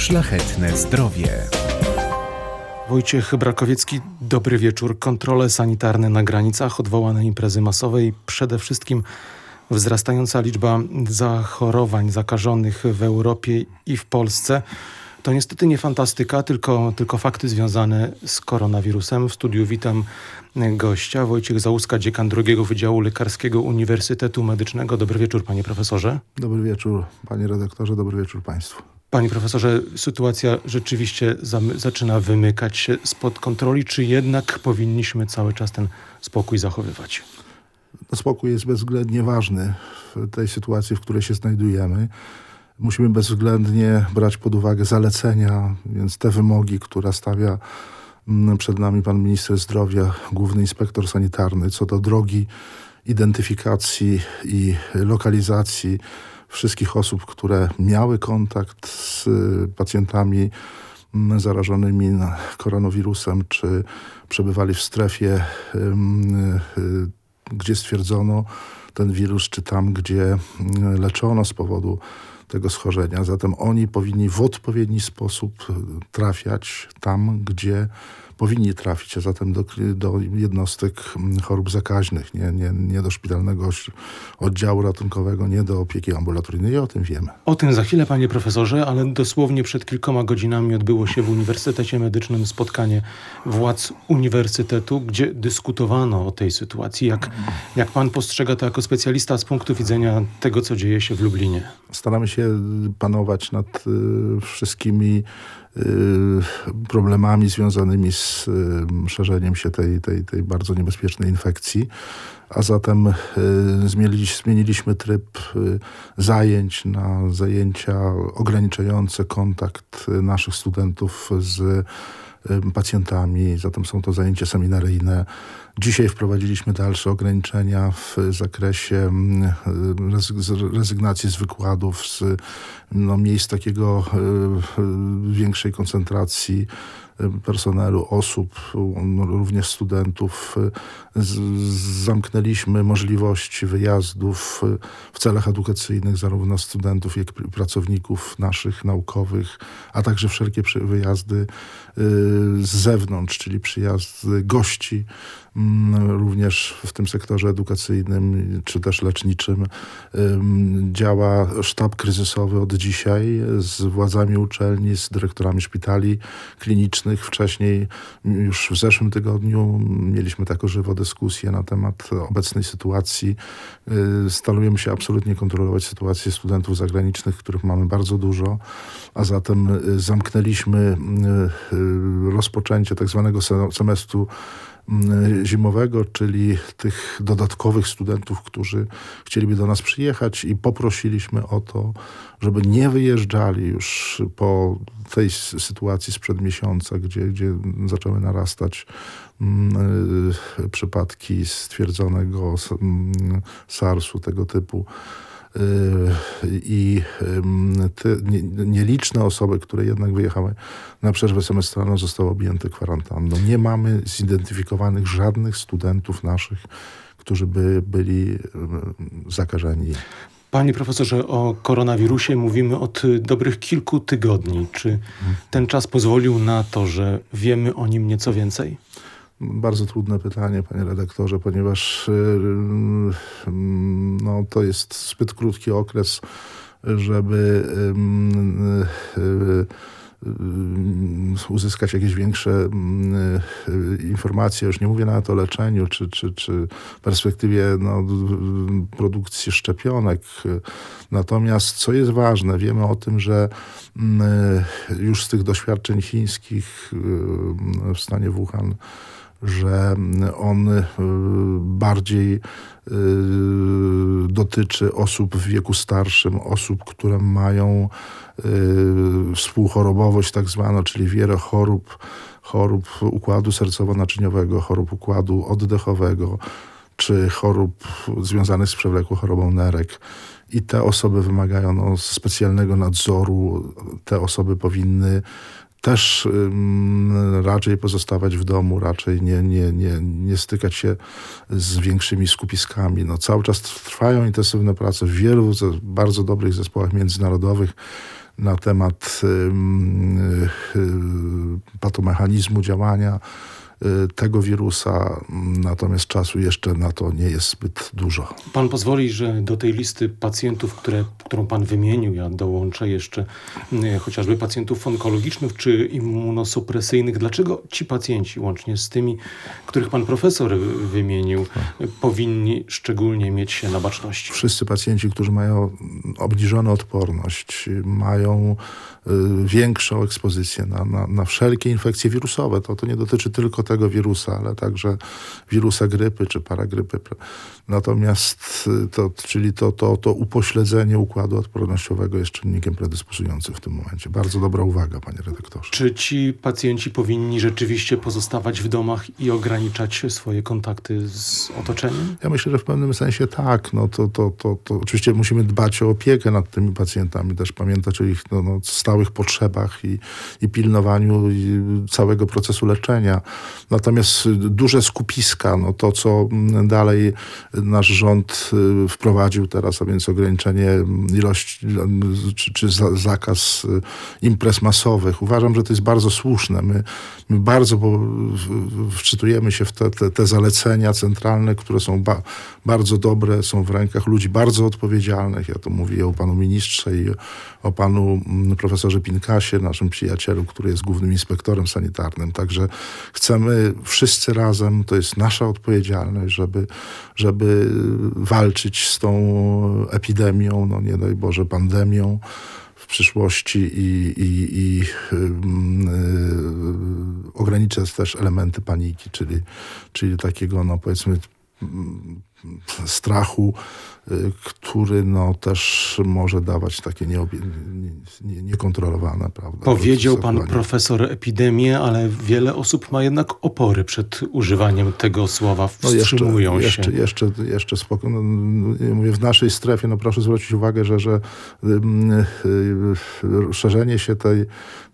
Szlachetne zdrowie. Wojciech Brakowiecki, dobry wieczór. Kontrole sanitarne na granicach, odwołane imprezy masowe i przede wszystkim wzrastająca liczba zachorowań zakażonych w Europie i w Polsce. To niestety nie fantastyka, tylko, tylko fakty związane z koronawirusem. W studiu witam gościa, Wojciech Załuska, dziekan drugiego Wydziału Lekarskiego Uniwersytetu Medycznego. Dobry wieczór, panie profesorze. Dobry wieczór, panie redaktorze, dobry wieczór państwu. Panie profesorze, sytuacja rzeczywiście zaczyna wymykać się spod kontroli, czy jednak powinniśmy cały czas ten spokój zachowywać? No, Spokój jest bezwzględnie ważny w tej sytuacji, w której się znajdujemy. Musimy bezwzględnie brać pod uwagę zalecenia, więc te wymogi, które stawia mm, przed nami pan minister zdrowia, główny inspektor sanitarny, co do drogi identyfikacji i lokalizacji wszystkich osób, które miały kontakt z y, pacjentami mm, zarażonymi na- koronawirusem, czy przebywali w strefie, y, gdzie stwierdzono ten wirus, czy tam, gdzie mm, leczono z powodu tego schorzenia. Zatem oni powinni w odpowiedni sposób y, trafiać tam, gdzie powinni trafić, a zatem do, do jednostek chorób zakaźnych, nie, nie, nie do szpitalnego oddziału ratunkowego, nie do opieki ambulatoryjnej. I o tym wiemy. O tym za chwilę, panie profesorze, ale dosłownie przed kilkoma godzinami odbyło się w Uniwersytecie Medycznym spotkanie władz uniwersytetu, gdzie dyskutowano o tej sytuacji. Jak, jak pan postrzega to jako specjalista z punktu widzenia tego, co dzieje się w Lublinie? staramy się panować nad y, wszystkimi y, problemami związanymi z y, szerzeniem się tej, tej, tej bardzo niebezpiecznej infekcji. A zatem zmieniliśmy, tryb zajęć na zajęcia ograniczające kontakt naszych studentów z pacjentami. Zatem są to zajęcia seminaryjne. Dzisiaj wprowadziliśmy dalsze ograniczenia w zakresie mm, z- rezygnacji z wykładów, z no, miejsc takiego y, y, większej koncentracji y, personelu, osób, no, również studentów. Y, Zamknęliśmy możliwości wyjazdów y, w celach edukacyjnych zarówno studentów, jak i pracowników naszych naukowych, a także wszelkie wyjazdy y, z zewnątrz, czyli przyjazdy gości, mm, również w tym sektorze edukacyjnym czy też leczniczym. Ym, Działa sztab kryzysowy od dzisiaj z władzami uczelni, z dyrektorami szpitali klinicznych. Wcześniej, m, już w zeszłym tygodniu, mieliśmy taką żywą dyskusję na temat obecnej sytuacji. Y, Starujemy się absolutnie kontrolować sytuację studentów zagranicznych, których mamy bardzo dużo, a zatem y, zamknęliśmy y, rozpoczęcie tak zwanego se- semestru zimowego, czyli tych dodatkowych studentów, którzy chcieliby do nas przyjechać i poprosiliśmy o to, żeby nie wyjeżdżali już po tej sytuacji sprzed miesiąca, gdzie, gdzie zaczęły narastać mm, y, przypadki stwierdzonego mm, SARS-u tego typu. Y, I ym, te nie- nieliczne osoby, które jednak wyjechały na przerwę semestralną, zostały objęte kwarantanną. Nie mamy zidentyfikowanych żadnych studentów naszych, którzy by byli ym, zakażeni. Panie profesorze, o koronawirusie mówimy od y, dobrych kilku tygodni. Czy ten czas pozwolił na to, że wiemy o nim nieco więcej? Bardzo trudne pytanie, panie redaktorze, ponieważ yy, no, to jest zbyt krótki okres, żeby yy, yy, uzyskać jakieś większe yy, yy, informacje. Już nie mówię nawet o leczeniu, czy, czy, czy perspektywie no, produkcji szczepionek. Natomiast co jest ważne, wiemy o tym, że yy, już z tych doświadczeń chińskich w stanie Wuhan, że on y, bardziej y, dotyczy osób w wieku starszym, osób, które mają y, współchorobowość tak zwaną, czyli wiele chorób, chorób układu sercowo-naczyniowego, chorób układu oddechowego, czy chorób związanych z przewlekłą chorobą nerek. I te osoby wymagają no, specjalnego nadzoru. Te osoby powinny też raczej pozostawać w domu, raczej nie, nie, nie, nie stykać się z większymi skupiskami. No, cały czas trwają intensywne prace w wielu bardzo dobrych zespołach międzynarodowych na temat ym, y, patomechanizmu działania tego wirusa, natomiast czasu jeszcze na to nie jest zbyt dużo. Pan pozwoli, że do tej listy pacjentów, które, którą pan wymienił, ja dołączę jeszcze y, chociażby pacjentów onkologicznych czy immunosupresyjnych. Dlaczego ci pacjenci, łącznie z tymi, których pan profesor wymienił, y, powinni szczególnie mieć się na baczności? Wszyscy pacjenci, którzy mają obniżoną odporność, mają y, większą ekspozycję na, na, na wszelkie infekcje wirusowe. To, to nie dotyczy tylko tego wirusa, ale także wirusa grypy czy paragrypy. Natomiast y, to, czyli to, to, to upośledzenie układu odpornościowego jest czynnikiem predysponującym w tym momencie. Bardzo dobra uwaga, panie redaktorze. Czy ci pacjenci powinni rzeczywiście pozostawać w domach i ograniczać swoje kontakty z otoczeniem? Ja myślę, że w pewnym sensie tak. No to, to, to, to oczywiście musimy dbać o opiekę nad tymi pacjentami, też pamiętać o ich no, no, stałych potrzebach i, i pilnowaniu i całego procesu leczenia. Natomiast duże skupiska, no to co dalej nasz rząd y, wprowadził teraz, a więc ograniczenie ilości czy, czy za, zakaz y, imprez masowych. Uważam, że to jest bardzo słuszne. My, my bardzo wczytujemy się w te, te, te zalecenia centralne, które są ba, bardzo dobre, są w rękach ludzi bardzo odpowiedzialnych. Ja to mówię o panu ministrze i o panu mm, profesorze Pinkasie, naszym przyjacielu, który jest głównym inspektorem sanitarnym. Także chcemy wszyscy razem, to jest nasza odpowiedzialność, żeby, żeby walczyć z tą epidemią, no nie daj Boże, pandemią w przyszłości i, i, i ym, y, ograniczać też elementy paniki, czyli, czyli takiego, no powiedzmy, strachu, y, który no też może dawać takie nieobie, nie, nie, niekontrolowane, prawda? Powiedział pan profesor epidemię, ale wiele osób ma jednak opory przed używaniem tego słowa. No jeszcze, Wstrzymują jeszcze, się. jeszcze, jeszcze spokojnie. No, no, mówię, w naszej strefie, no proszę zwrócić uwagę, że, że y, y, szerzenie się tej,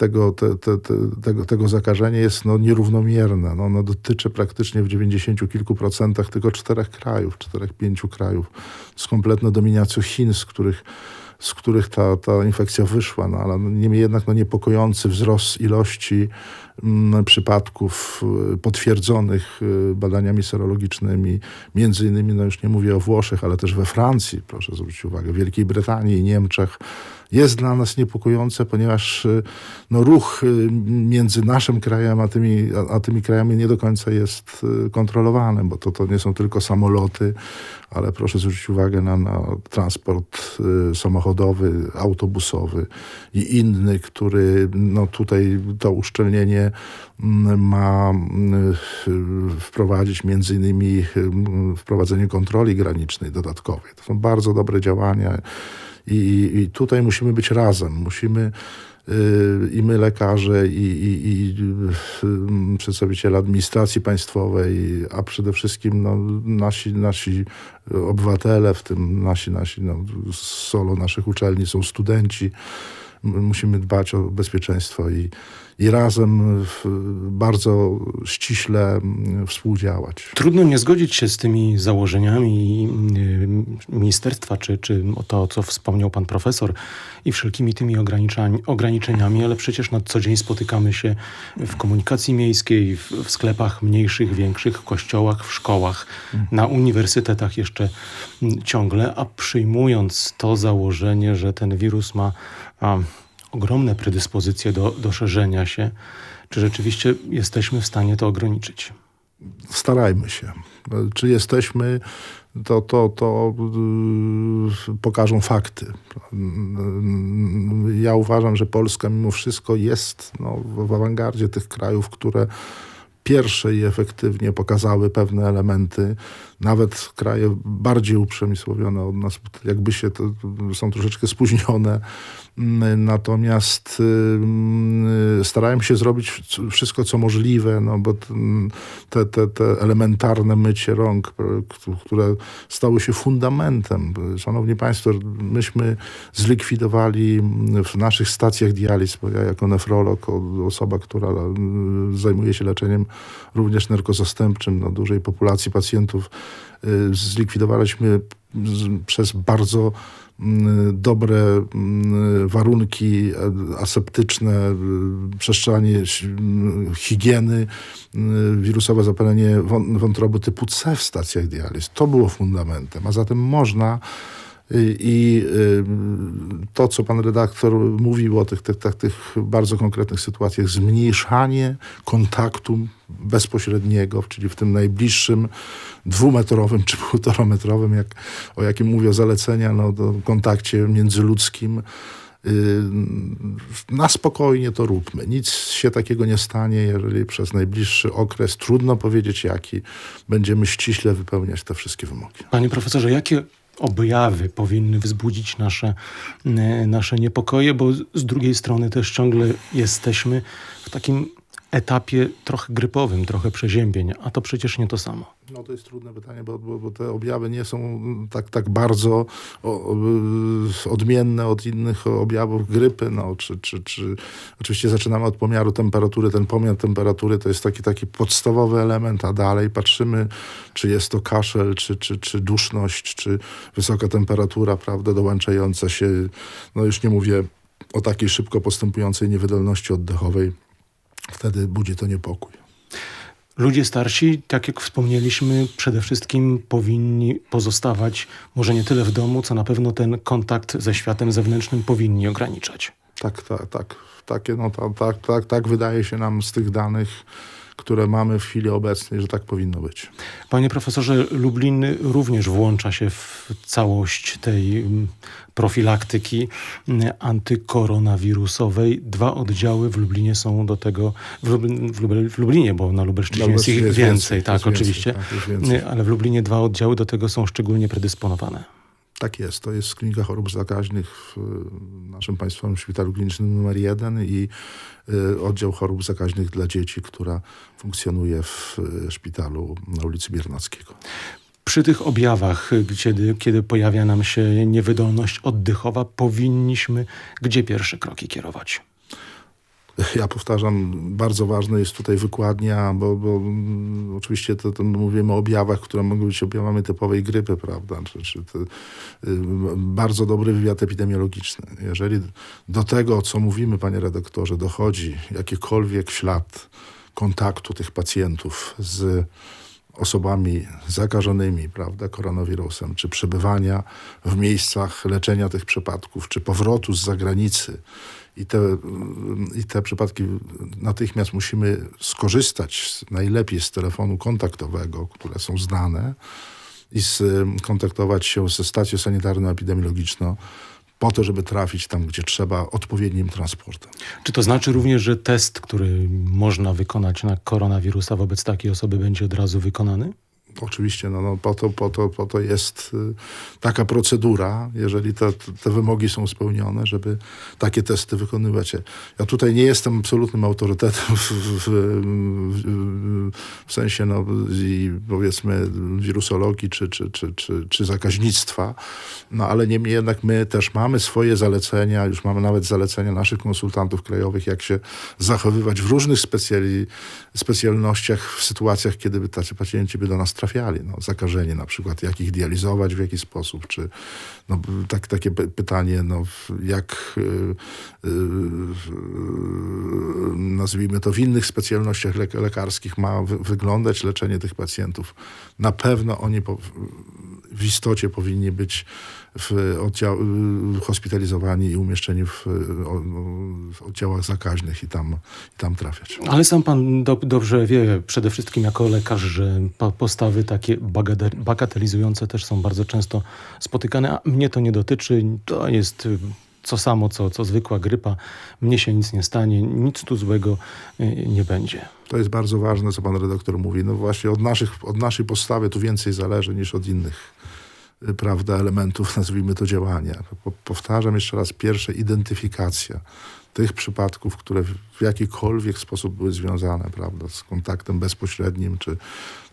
tego, te, te, te, tego, tego zakażenia jest no, nierównomierne. No, ono dotyczy praktycznie w 90 kilku procentach tylko czterech krajów, czterech, pięciu krajów. Z kompletną dominacją Chin, z których z których ta, ta infekcja wyszła, no, ale niemniej jednak no, niepokojący wzrost ilości mm, przypadków y, potwierdzonych y, badaniami serologicznymi, między innymi, no już nie mówię o Włoszech, ale też we Francji, proszę zwrócić uwagę, Wielkiej Brytanii Niemczech, jest dla nas niepokojące, ponieważ y, no, ruch y, między naszym krajem a tymi, a, tymi krajami nie do końca jest y, kontrolowany, bo to, to nie są tylko samoloty, ale proszę zwrócić uwagę na, na transport samochodowy, autobusowy i inny, który no, tutaj to uszczelnienie mm, ma wprowadzić między innymi wprowadzenie kontroli granicznej dodatkowej. To są bardzo dobre działania i, i tutaj musimy być razem. Musimy y, i my lekarze, i, i, i y, przedstawiciele administracji państwowej, a przede wszystkim no, nasi, nasi obywatele, w tym nasi, nasi no, solo naszych uczelni są studenci. Musimy dbać o bezpieczeństwo i, i razem bardzo ściśle mm, współdziałać. Trudno nie zgodzić się z tymi założeniami y, ministerstwa, czy, czy o to, co wspomniał pan profesor i wszelkimi tymi ograniczeniami, ale przecież na co dzień spotykamy się w komunikacji miejskiej, w, w sklepach mniejszych, większych, w kościołach, w szkołach, na uniwersytetach jeszcze mm, ciągle, a przyjmując to założenie, że ten wirus ma a, ogromne predyspozycje do, do szerzenia się, czy rzeczywiście jesteśmy w stanie to ograniczyć? starajmy się. Czy jesteśmy, to, to, to yy, pokażą fakty. Ja uważam, że Polska mimo wszystko jest no, w awangardzie tych krajów, które pierwsze i efektywnie pokazały pewne elementy. Nawet kraje bardziej uprzemysłowione od nas, jakby się to, są troszeczkę spóźnione. Mm, Natomiast y, starałem się zrobić wszystko, co możliwe, no bo t- te, te, te elementarne mycie rąk, które stały się fundamentem. Szanowni Państwo, myśmy zlikwidowali w naszych stacjach dializ, bo ja jako nefrolog, osoba, która zajmuje się leczeniem również narkozastępczym no, dużej populacji pacjentów, zlikwidowaliśmy z, przez bardzo mm, dobre mm, warunki e, aseptyczne, y, przestrzenie mm, higieny, y, wirusowe zapalenie wą- wątroby typu C w stacjach dializ. To było fundamentem, a zatem można i- y, to, co pan redaktor mówił o tych, tych, tych, bardzo konkretnych sytuacjach, zmniejszanie kontaktu bezpośredniego, czyli w tym najbliższym dwumetrowym czy półtorametrowym, jak, o jakim mówią zalecenia, no, kontakcie międzyludzkim. y, Na spokojnie to róbmy. Nic się takiego nie stanie, jeżeli przez najbliższy okres, trudno powiedzieć jaki, będziemy ściśle wypełniać te wszystkie wymogi. Panie profesorze, jakie objawy powinny wzbudzić nasze, e, nasze niepokoje, bo z- z drugiej strony też ciągle jesteśmy w takim etapie trochę grypowym, trochę przeziębień, a to przecież nie to samo. No to jest trudne pytanie, bo, bo, bo te objawy nie są mm, tak, tak bardzo odmienne od innych objawów grypy. No, czy, czy, czy, oczywiście zaczynamy od pomiaru temperatury. Ten pomiar temperatury to jest taki, taki podstawowy element, a dalej patrzymy, czy jest to kaszel, czy, czy, czy duszność, czy wysoka temperatura, prawda, dołączająca się, no już nie mówię o takiej szybko postępującej niewydolności oddechowej. Wtedy budzi to niepokój. Ludzie starsi, tak jak wspomnieliśmy, przede wszystkim powinni pozostawać może nie tyle w domu, co na pewno ten kontakt ze światem zewnętrznym powinni ograniczać. Tak, tak, tak. Takie, no, tak, tak, tak, tak wydaje się nam z tych danych, które mamy w chwili obecnej, że tak powinno być. Panie profesorze, Lublin również włącza się w całość tej mm, profilaktyki mm, antykoronawirusowej. Dwa oddziały w Lublinie są do tego, w, w, Lublinie, bo na Lubelszczyźnie jest ich więcej, więcej, tak, oczywiście. tak, więcej. ale w Lublinie dwa oddziały do tego są szczególnie predysponowane. Tak jest. To jest klinika chorób zakaźnych w naszym państwowym szpitalu klinicznym numer jeden i y, oddział chorób zakaźnych dla dzieci, która funkcjonuje w y, szpitalu na ulicy Biernackiego. Przy tych objawach, kiedy, kiedy pojawia nam się niewydolność oddechowa, powinniśmy gdzie pierwsze kroki kierować? Ja powtarzam, bardzo ważna jest tutaj wykładnia, bo, bo mm, oczywiście to, to mówimy o objawach, które mogą być objawami typowej grypy, prawda? Czy, czy to, y, bardzo dobry wywiad epidemiologiczny. Jeżeli do tego, co mówimy, panie redaktorze, dochodzi jakikolwiek ślad kontaktu tych pacjentów z osobami zakażonymi, prawda, koronawirusem, czy przebywania w miejscach leczenia tych przypadków, czy powrotu z zagranicy. I te, I te przypadki natychmiast musimy skorzystać najlepiej z telefonu kontaktowego, które są znane, i z, kontaktować się ze stacją sanitarno-epidemiologiczną po to, żeby trafić tam, gdzie trzeba, odpowiednim transportem. Czy to znaczy również, że test, który można wykonać na koronawirusa wobec takiej osoby będzie od razu wykonany? Oczywiście, no, no po, to, po, to, po to jest y, taka procedura, jeżeli te, te wymogi są spełnione, żeby takie testy wykonywać. Ja tutaj nie jestem absolutnym autorytetem w, w, w, w sensie, no, powiedzmy, wirusologii czy, czy, czy, czy, czy zakaźnictwa, no ale niemniej jednak my też mamy swoje zalecenia, już mamy nawet zalecenia naszych konsultantów krajowych, jak się zachowywać w różnych specjali, specjalnościach w sytuacjach, kiedy tacy pacjenci by do nas trafiali. No, zakażenie na przykład, jak ich dializować, w jaki sposób, czy no, tak, takie py- pytanie, no, jak y, y, y, nazwijmy to w innych specjalnościach lek- lekarskich ma wy- wyglądać leczenie tych pacjentów. Na pewno oni w istocie powinni być w oddział, y, hospitalizowani i umieszczeni w, w oddziałach zakaźnych i tam, i tam trafiać. Ale sam pan do, dobrze wie, przede wszystkim jako lekarz, że po- postawy takie bagatelizujące też są bardzo często spotykane, a mnie to nie dotyczy. To jest co samo, co, co zwykła grypa. Mnie się nic nie stanie, nic tu złego y, nie będzie. To jest bardzo ważne, co pan redaktor mówi. No właśnie od, naszych, od naszej postawy tu więcej zależy niż od innych y, prawda, elementów, nazwijmy to działania. Po, powtarzam jeszcze raz, pierwsze identyfikacja tych przypadków, które w, jakikolwiek sposób były związane prawda, z kontaktem bezpośrednim, czy,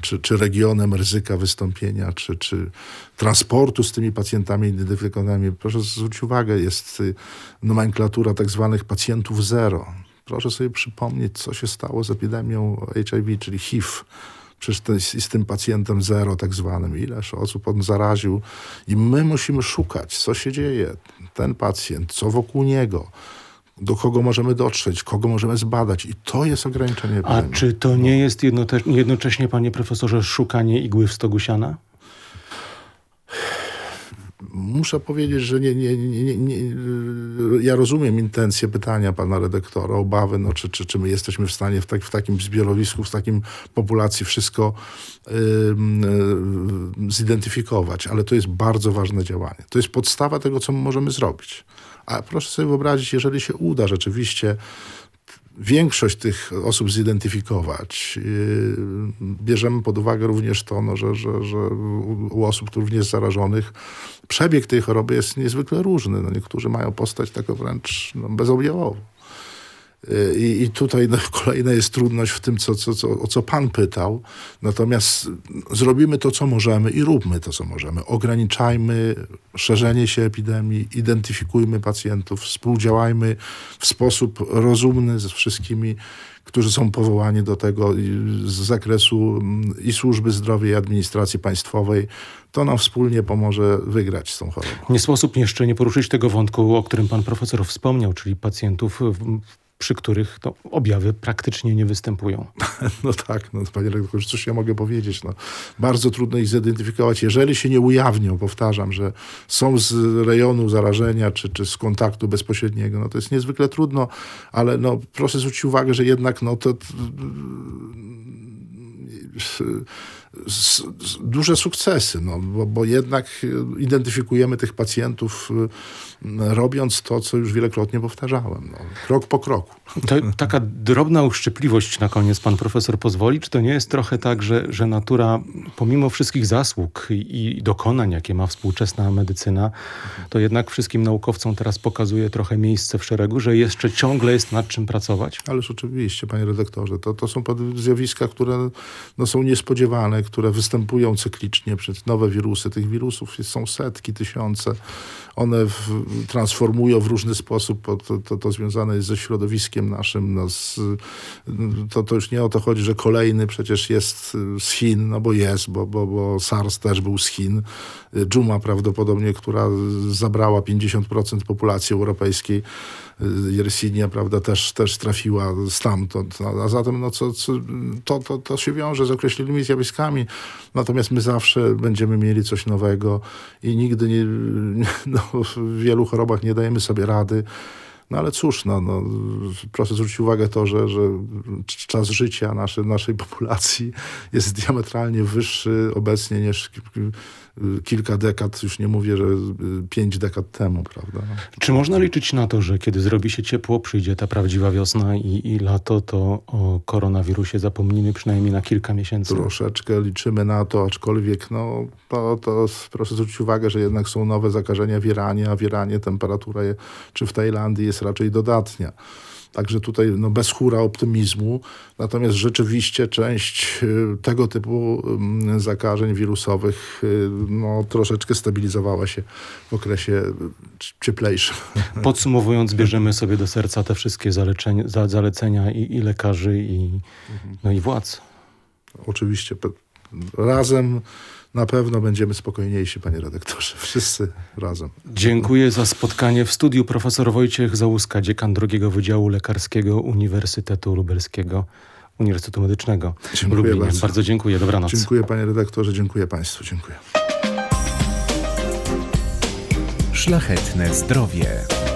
czy, czy regionem ryzyka wystąpienia, czy, czy transportu z tymi pacjentami identyfikowanymi. Proszę zwrócić uwagę, jest y, nomenklatura tak zwanych pacjentów zero. Proszę sobie przypomnieć, co się stało z epidemią HIV, czyli HIV. Przecież i z tym pacjentem zero tak zwanym, ileż osób on zaraził. I my musimy szukać, co się dzieje. Ten pacjent, co wokół niego, do kogo możemy dotrzeć, kogo możemy zbadać. I to jest ograniczenie A epidemii. czy to nie jest jednocześnie, panie profesorze, szukanie igły w stogu siana? Muszę powiedzieć, że nie, nie, nie, nie, ja rozumiem intencje pytania pana redaktora, obawy, no, czy, czy, czy my jesteśmy w stanie w, tak, w takim zbiorowisku, w takim populacji wszystko y, zidentyfikować, ale to jest bardzo ważne działanie. To jest podstawa tego, co my możemy zrobić. A proszę sobie wyobrazić, jeżeli się uda rzeczywiście większość tych osób zidentyfikować. Yy, Bierzemy pod uwagę również to, no, że, że, że u osób również zarażonych przebieg tej choroby jest niezwykle różny. No, niektórzy mają postać taką wręcz no, bezobjawową. I, I tutaj no, kolejna jest trudność w tym, co, co, co, o co pan pytał. Natomiast zrobimy to, co możemy i róbmy to, co możemy. Ograniczajmy szerzenie się epidemii, identyfikujmy pacjentów, współdziałajmy w sposób rozumny ze wszystkimi, którzy są powołani do tego z zakresu mm, i służby zdrowia, i administracji państwowej. To nam wspólnie pomoże wygrać z tą chorobą. Nie sposób jeszcze nie poruszyć tego wątku, o którym pan profesor wspomniał, czyli pacjentów, w- przy których no, objawy praktycznie nie występują. No tak, no panie redaktorze, cóż ja mogę powiedzieć? No, bardzo trudno ich zidentyfikować. Jeżeli się nie ujawnią, powtarzam, że są z rejonu zarażenia czy, czy z kontaktu bezpośredniego, no to jest niezwykle trudno, ale no, proszę zwrócić uwagę, że jednak no, to, duże sukcesy, no, bo, bo jednak identyfikujemy tych pacjentów, y, robiąc to, co już wielokrotnie powtarzałem. No, krok po kroku. To, taka drobna uszczypliwość na koniec pan profesor pozwoli? Czy to nie jest trochę tak, że, że natura, pomimo wszystkich zasług i, i dokonań, jakie ma współczesna medycyna, to jednak wszystkim naukowcom teraz pokazuje trochę miejsce w szeregu, że jeszcze ciągle jest nad czym pracować? Ależ oczywiście, panie redaktorze, to, to są zjawiska, które no, są niespodziewane, które występują cyklicznie. Przecież nowe wirusy, tych wirusów są setki, tysiące. One w, transformują w różny sposób, to, to, to związane jest ze środowiskiem naszym. No, z, to, to już nie o to chodzi, że kolejny przecież jest z Chin, no bo jest, bo, bo, bo SARS też był z Chin. Dżuma prawdopodobnie, która zabrała 50% populacji europejskiej. Yersinia, prawda, też, też trafiła stamtąd. No, a zatem no, co, co, to, to, to się wiąże z określonymi zjawiskami. Natomiast my zawsze będziemy mieli coś nowego i nigdy nie, no, w wielu chorobach nie dajemy sobie rady. No ale cóż, no, no, proszę zwrócić uwagę to, że, że czas życia naszy, naszej populacji jest diametralnie wyższy obecnie niż ki- kilka dekad, już nie mówię, że pięć dekad temu, prawda? Czy można liczyć na to, że kiedy zrobi się ciepło, przyjdzie ta prawdziwa wiosna i, i lato, to o koronawirusie zapomnimy przynajmniej na kilka miesięcy? Troszeczkę liczymy na to, aczkolwiek no, to, to proszę zwrócić uwagę, że jednak są nowe zakażenia w Iranie, a w Iranie temperatura je, czy w Tajlandii jest raczej dodatnia. Także tutaj no, bez hura optymizmu. Natomiast rzeczywiście część y, tego typu mm, zakażeń wirusowych y, no, troszeczkę stabilizowała się w okresie y, cieplejszym. Podsumowując, bierzemy sobie do serca te wszystkie zalecenia, za- zalecenia i, i lekarzy, i, no i władz. Oczywiście razem na pewno będziemy spokojniejsi, panie redaktorze. Wszyscy razem. Dziękuję za spotkanie w studiu. Profesor Wojciech Załuska, dziekan drugiego Wydziału Lekarskiego Uniwersytetu Lubelskiego, Uniwersytetu Medycznego Dziękuję Lublinie. bardzo. bardzo dziękuję. Dobranoc. Dziękuję panie redaktorze, dziękuję państwu, dziękuję. Szlachetne zdrowie.